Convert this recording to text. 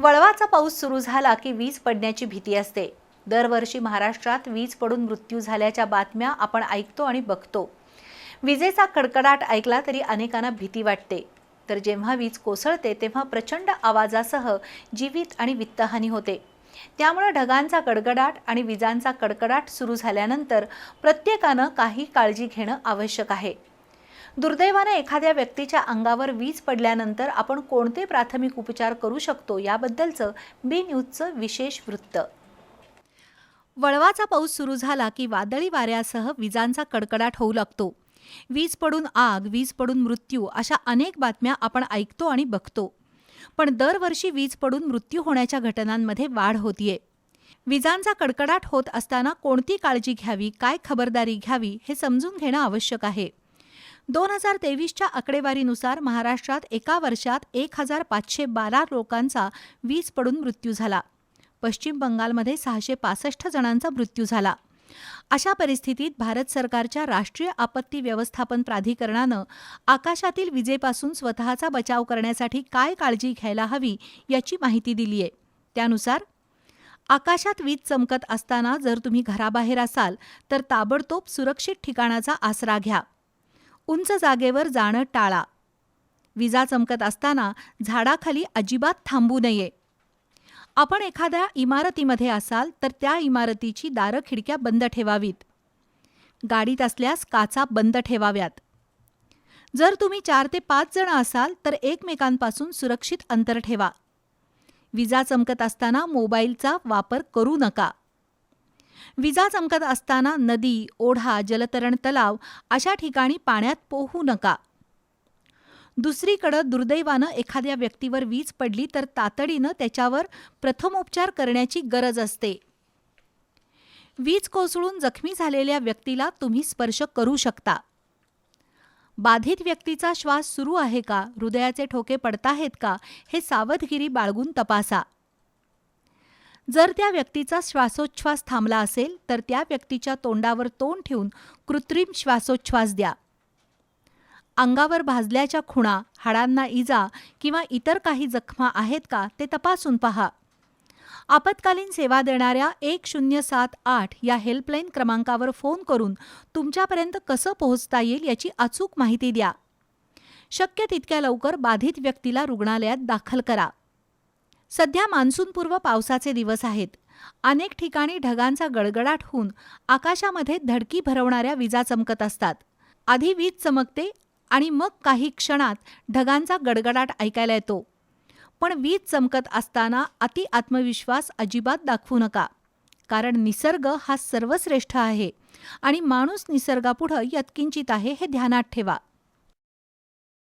वळवाचा पाऊस सुरू झाला की वीज पडण्याची भीती असते. दरवर्षी महाराष्ट्रात वीज पडून मृत्यू झाल्याच्या बातम्या आपण ऐकतो आणि बघतो. विजेचा कडकडाट ऐकला तरी अनेकांना भीती वाटते. तर जेव्हा वीज कोसळते तेव्हा प्रचंड आवाजासह जीवित आणि वित्तहानी होते. त्यामुळे ढगांचा गडगडाट आणि विजांचा कडकडाट सुरू झाल्यानंतर प्रत्येकानं काही काळजी घेणं आवश्यक आहे. दुर्दैवाने एखाद्या व्यक्तीच्या अंगावर वीज पडल्यानंतर आपण कोणते प्राथमिक उपचार करू शकतो याबद्दलचं बी न्यूजचं विशेष वृत्त. वळवाचा पाऊस सुरू झाला की वादळी वाऱ्यासह विजांचा कडकडाट होऊ लागतो. वीज पडून आग वीज पडून मृत्यू अशा अनेक बातम्या आपण ऐकतो आणि बघतो. पण दरवर्षी वीज पडून मृत्यू होण्याच्या घटनांमध्ये वाढ होतीये. विजांचा कडकडाट होत असताना कोणती काळजी घ्यावी काय खबरदारी घ्यावी हे समजून घेणं आवश्यक आहे. दोन हजार तेवीसच्या आकडेवारीनुसार महाराष्ट्रात एका वर्षात एक हजार पाचशे बारा लोकांचा वीज पडून मृत्यू झाला. पश्चिम बंगालमध्ये सहाशे पासष्ट जणांचा मृत्यू झाला. अशा परिस्थितीत भारत सरकारच्या राष्ट्रीय आपत्ती व्यवस्थापन प्राधिकरणानं आकाशातील विजेपासून स्वतःचा बचाव करण्यासाठी काय काळजी घ्यायला हवी याची माहिती दिली आहे त्यानुसार आकाशात वीज चमकत असताना जर तुम्ही घराबाहेर असाल तर ताबडतोब सुरक्षित ठिकाणाचा आसरा घ्या. उंच जागेवर जाणं टाळा. विजा चमकत असताना झाडाखाली अजिबात थांबू नये. आपण एखाद्या इमारतीमध्ये असाल तर त्या इमारतीची दारं खिडक्या बंद ठेवावीत. गाडीत असल्यास काचा बंद ठेवाव्यात. जर तुम्ही चार ते पाच जण असाल तर एकमेकांपासून सुरक्षित अंतर ठेवा. विजा चमकत असताना मोबाईलचा वापर करू नका. विजा चमकत असताना नदी ओढा जलतरण तलाव अशा ठिकाणी पाण्यात पोहू नका. दुसरीकडं दुर्दैवानं एखाद्या व्यक्तीवर वीज पडली तर तातडीनं त्याच्यावर प्रथमोपचार करण्याची गरज असते. वीज कोसळून जखमी झालेल्या व्यक्तीला तुम्ही स्पर्श करू शकता. बाधित व्यक्तीचा श्वास सुरू आहे का? हृदयाचे ठोके पडताहेत का? हे सावधगिरी बाळगून तपासा. जर त्या व्यक्तीचा श्वासोच्छ्वास थांबला असेल तर त्या व्यक्तीच्या तोंडावर तोंड ठेवून कृत्रिम श्वासोच्छ्वास द्या. अंगावर भाजल्याच्या खुणा हाडांना इजा किंवा इतर काही जखमा आहेत का ते तपासून पहा. आपत्कालीन सेवा देणाऱ्या एक शून्य सात आठ या हेल्पलाईन क्रमांकावर फोन करून तुमच्यापर्यंत कसं पोहोचता येईल याची अचूक माहिती द्या. शक्य तितक्या लवकर बाधित व्यक्तीला रुग्णालयात दाखल करा. सध्या मान्सूनपूर्व पावसाचे दिवस आहेत. अनेक ठिकाणी ढगांचा गडगडाट होऊन आकाशामध्ये धडकी भरवणाऱ्या विजा चमकत असतात. आधी वीज चमकते आणि मग काही क्षणात ढगांचा गडगडाट ऐकायला येतो. पण वीज चमकत असताना अति आत्मविश्वास अजिबात दाखवू नका. कारण निसर्ग हा सर्वश्रेष्ठ आहे आणि माणूस निसर्गापुढं यत्किंचित आहे हे ध्यानात ठेवा.